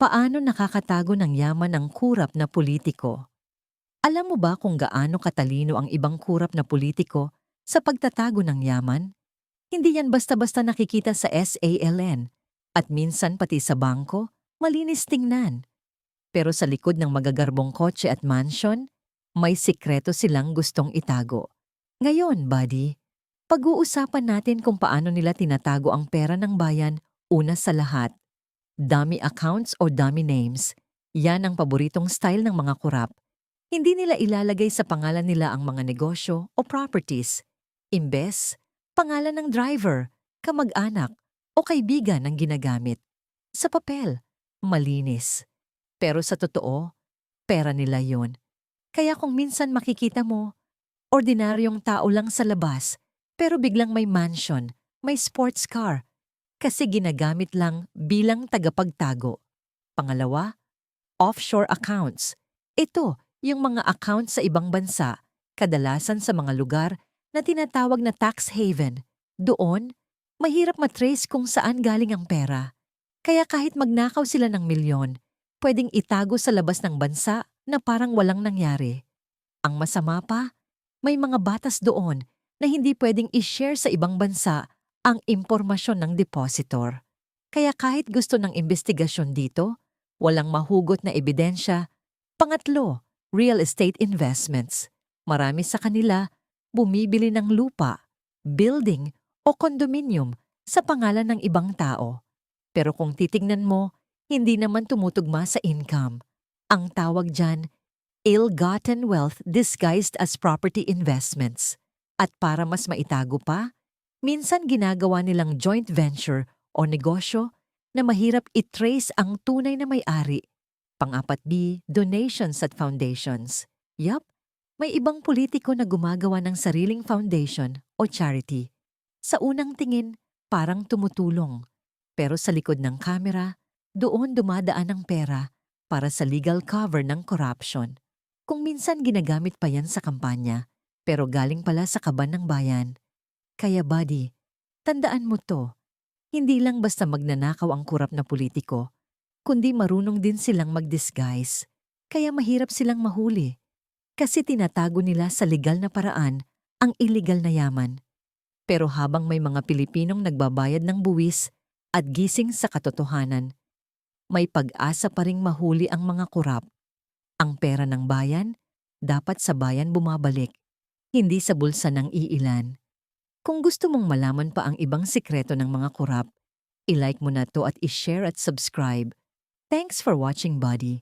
Paano nakakatago ng yaman ang kurap na politiko? Alam mo ba kung gaano katalino ang ibang kurap na politiko sa pagtatago ng yaman? Hindi yan basta-basta nakikita sa SALN at minsan pati sa bangko, malinis tingnan. Pero sa likod ng magagarbong kotse at mansion, may sikreto silang gustong itago. Ngayon, buddy, pag-uusapan natin kung paano nila tinatago ang pera ng bayan una sa lahat. Dummy accounts o dummy names, yan ang paboritong style ng mga kurap. Hindi nila ilalagay sa pangalan nila ang mga negosyo o properties. Imbes, pangalan ng driver, kamag-anak, o kaibigan ang ginagamit. Sa papel, malinis. Pero sa totoo, pera nila yon. Kaya kung minsan makikita mo, ordinaryong tao lang sa labas, pero biglang may mansion, may sports car, kasi ginagamit lang bilang tagapagtago. Pangalawa, offshore accounts. Ito, yung mga accounts sa ibang bansa, kadalasan sa mga lugar na tinatawag na tax haven. Doon, mahirap matrace kung saan galing ang pera. Kaya kahit magnakaw sila ng milyon, pwedeng itago sa labas ng bansa na parang walang nangyari. Ang masama pa, may mga batas doon na hindi pwedeng i-share sa ibang bansa ang impormasyon ng depositor. Kaya kahit gusto ng investigasyon dito, walang mahugot na ebidensya. Pangatlo, real estate investments. Marami sa kanila bumibili ng lupa, building o condominium sa pangalan ng ibang tao. Pero kung titingnan mo, hindi naman tumutugma sa income. Ang tawag dyan, ill-gotten wealth disguised as property investments. At para mas maitago pa, minsan ginagawa nilang joint venture o negosyo na mahirap i-trace ang tunay na may-ari. Pang-apat B, donations at foundations. Yup, may ibang politiko na gumagawa ng sariling foundation o charity. Sa unang tingin, parang tumutulong. Pero sa likod ng kamera, doon dumadaan ang pera para sa legal cover ng corruption. Kung minsan ginagamit pa yan sa kampanya, pero galing pala sa kaban ng bayan. Kaya buddy, tandaan mo to, hindi lang basta magnanakaw ang kurap na politiko, kundi marunong din silang mag-disguise. Kaya mahirap silang mahuli. Kasi tinatago nila sa legal na paraan ang illegal na yaman. Pero habang may mga Pilipinong nagbabayad ng buwis at gising sa katotohanan, may pag-asa pa ring mahuli ang mga kurap. Ang pera ng bayan, dapat sa bayan bumabalik, hindi sa bulsa ng iilan. Kung gusto mong malaman pa ang ibang sikreto ng mga kurap, i-like mo na to at i-share at subscribe. Thanks for watching, buddy.